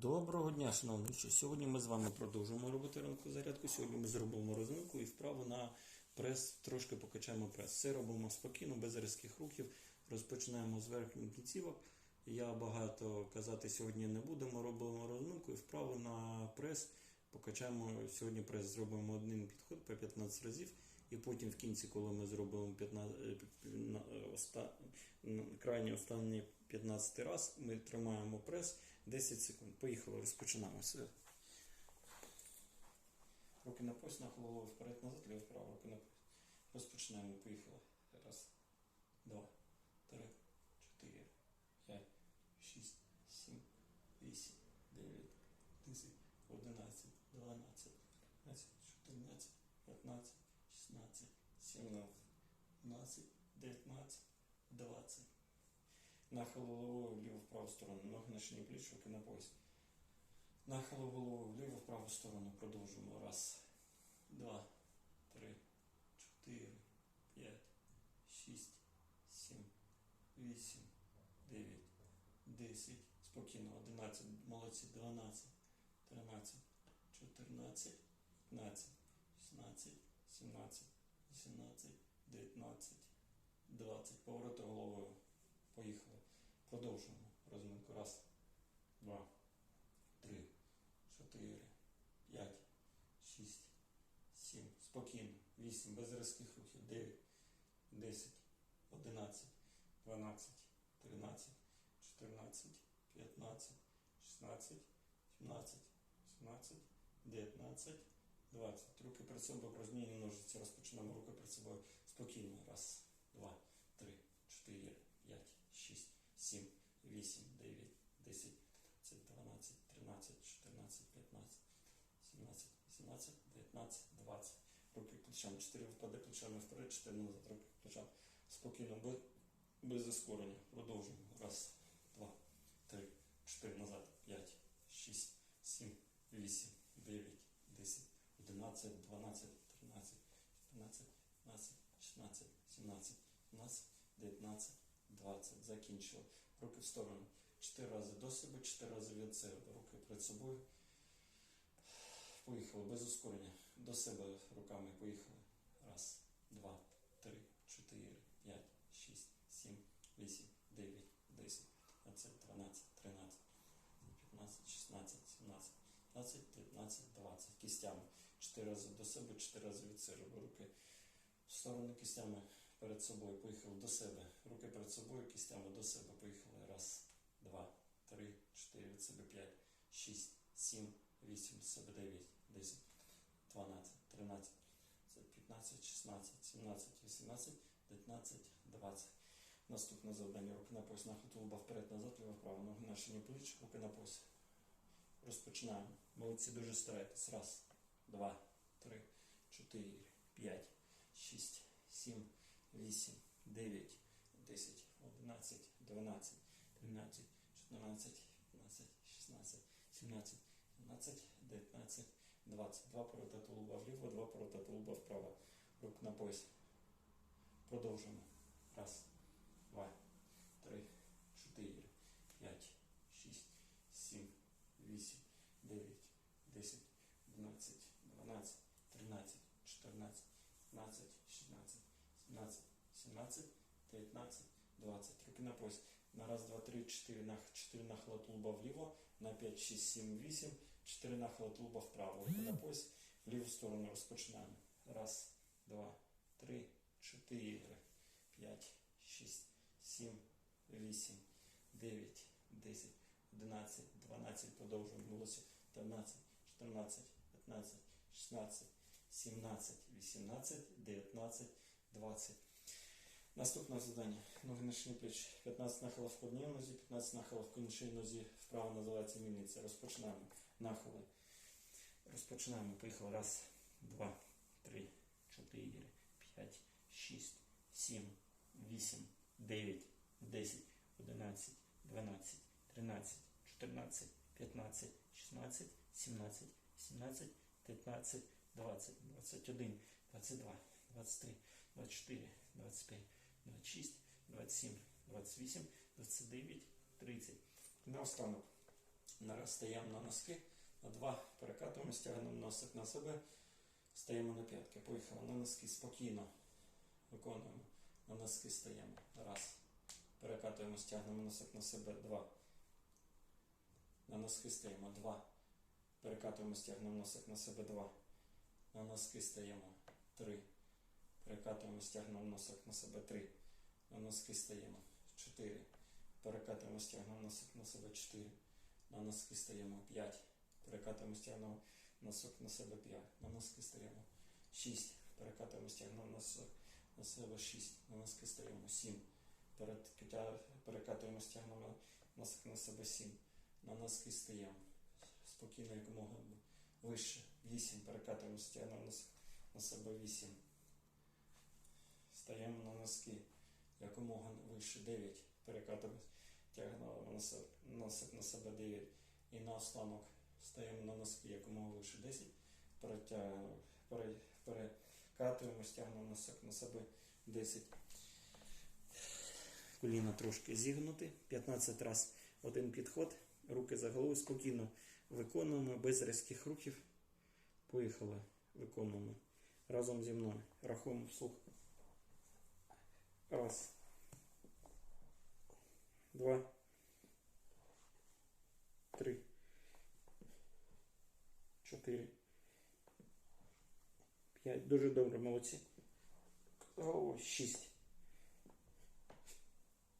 Доброго дня, шановні. Сьогодні ми з вами продовжуємо робити ранку зарядку. Сьогодні ми зробимо розминку і вправо на прес, трошки покачаємо прес. Все робимо спокійно, без різких рухів. Розпочинаємо з верхніх кінцівок. Я багато казати сьогодні не будемо. Робимо розминку і вправо на прес. Покачаємо сьогодні прес, зробимо один підход по 15 разів. І потім в кінці, коли ми зробимо 15, е, е, крайній останній 15 раз, ми тримаємо прес 10 секунд. Поїхали, розпочинаємо. Все. Руки на пояс, на голову вперед, назад, ліво вправо, руки на пояс. Розпочинаємо, поїхали. Раз, два, три, 17, 18, 19, 20. Нахил головою вліво в праву сторону. Ноги на шині пліч, руки на пояс. Нахил головою вліво в праву сторону. Продовжуємо. Раз, два, три, чотири, п'ять, шість, сім, вісім, дев'ять, десять. Спокійно. Одинадцять. Молодці. Дванадцять, тринадцять, чотирнадцять, п'ятнадцять, шістнадцять, сімнадцять вісімнадцять, дев'ятнадцять, двадцять. Повороти головою. Поїхали. Продовжуємо розминку. Раз, два, три, чотири, п'ять, шість, сім. Спокійно. Вісім. Без різких рухів. Дев'ять, десять, одинадцять, дванадцять, тринадцять, чотирнадцять, п'ятнадцять, шістнадцять, сімнадцять, сімнадцять, дев'ятнадцять, двадцять. Руки перед собою розмінні ножиці. Розпочинаємо руки перед собою. Спокійно. Раз, два, три, чотири, п'ять, шість, сім, вісім, дев'ять, десять, дванадцять, тринадцять, чотирнадцять, п'ятнадцять, сімнадцять, вісімнадцять, дев'ятнадцять, двадцять. Руки плечами. Чотири випади плечами вперед, чотири назад. Руки плечами. Спокійно, без, без заскорення. Продовжуємо. Раз, два, три, чотири назад, п'ять, шість, сім, вісім, 11, 12, 13, 14, 15, 16, 17, 18, 19, 20. Закінчили. Руки в сторону. Чотири рази до себе, чотири рази від себе. Руки перед собою. Поїхали без ускорення. До себе руками поїхали. Раз, два. 4 рази від себе. Руки в сторону кістями перед собою, поїхали до себе. Руки перед собою, кістями до себе. Поїхали. Раз, два, три, чотири, від себе п'ять, шість, сім, вісім, себе дев'ять, десять, дванадцять, тринадцять, п'ятнадцять, шістнадцять, сімнадцять, вісімнадцять, дев'ятнадцять, двадцять. Наступне завдання. Руки на пояс, нахил тулуба вперед, назад, ліво, вправо. Ноги на шині пліч, руки на пояс. Розпочинаємо. Молодці дуже старайтесь. Раз, два, три, чотири, п'ять, шість, сім, 8, 9, 10, 11, 12, 13, 14, 15, 16, 17, 17, 19, 20. Два поворота тулуба вліво, два поворота тулуба вправо. Рук на пояс. Продовжуємо. Раз, два, три, чотири, п'ять, шість, сім, вісім, дев'ять, десять, одинадцять, дванадцять, тринадцять, чотирнадцять, п'ятнадцять, шістнадцять. 17, 17, 19, 20. Руки на пояс. На раз, два, три, чотири, на 4 нахила тулуба вліво, на 5, 6, 7, 8, 4 нахила тулуба вправо. Руки на пояс, в ліву сторону розпочинаємо. Раз, два, три, чотири, п'ять, шість, сім, вісім, дев'ять, десять, одинадцять, дванадцять, продовжуємо голосі, 13, 14, 15, 16, 17, 18, 19, 20. Наступне завдання. Ноги на шині плеч. 15 нахилів в одній нозі, 15 нахилів в іншій нозі. Вправо називається мільниця. Розпочинаємо. Нахили. Розпочинаємо. Поїхали. Раз, два, три, чотири, п'ять, шість, сім, вісім, дев'ять, десять, одинадцять, дванадцять, тринадцять, чотирнадцять, п'ятнадцять, шістнадцять, сімнадцять, сімнадцять, дев'ятнадцять, двадцять, двадцять один, двадцять два, двадцять три, двадцять чотири, 25, 26, 27, 28, 29, 30. Наостанок. На Раз стаємо на носки, на два перекатуємо, стягнемо носик на себе, стаємо на п'ятки. Поїхали на носки спокійно. Виконуємо. На носки стаємо. Раз. Перекатуємо, стягнемо носик на себе. Два. На носки стаємо. Два. Перекатуємо, стягнемо носик на себе. Два. На носки стаємо. Три. Перекатуємо, стягнемо носик на себе. Три. На носки стаємо. Чотири. Перекатуємо, стягнемо носик на себе. Чотири. На носки стаємо 5. Перекатуємо, стягнемо носок на себе 5. На носки стаємо 6. Перекатуємо, стягнемо носок на себе 6. На носки стаємо 7. Перекатуємо, стягнемо носок на себе 7. На носки стаємо. Спокійно, якомога вище. 8. Перекатуємо, стягнемо носок на себе 8. Стаємо на носки. Якомога вище 9. Перекатуємо, тягнемо на себе 9. І наостанок стаємо на носки якомога вище 10. Перетягуємо, пере, перекатуємо, стягнемо носок на себе 10. Коліна трошки зігнути. 15 разів один підход. Руки за голову спокійно виконуємо без різких рухів. Поїхали. Виконуємо. Разом зі мною. Рахуємо вслух. Раз. Два. Три. Чотири. П'ять. Дуже добре, молодці. Голову. Шість.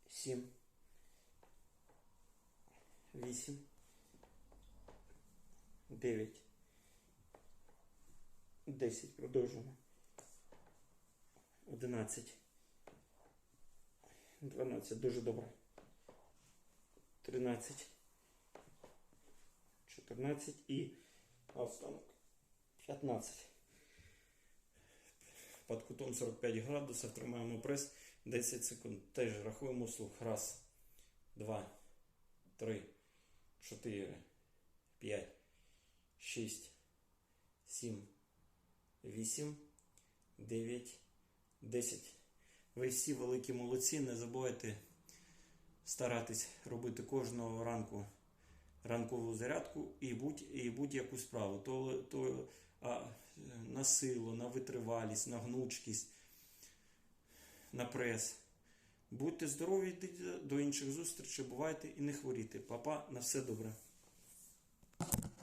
Сім. Вісім. Дев'ять. Десять. Продовжуємо. Одинадцять. Дванадцять. Дуже добре. Тринадцять. 14 і останок 15. Під кутом 45 градусів тримаємо прес 10 секунд. Теж рахуємо слух. Раз, два, три, чотири, п'ять, шість, сім, вісім, дев'ять, десять. Ви всі великі молодці. Не забувайте старатись робити кожного ранку ранкову зарядку і будь, будь-яку справу. То, то а, на силу, на витривалість, на гнучкість, на прес. Будьте здорові, йдіть до інших зустрічей, бувайте і не хворійте. Папа, на все добре.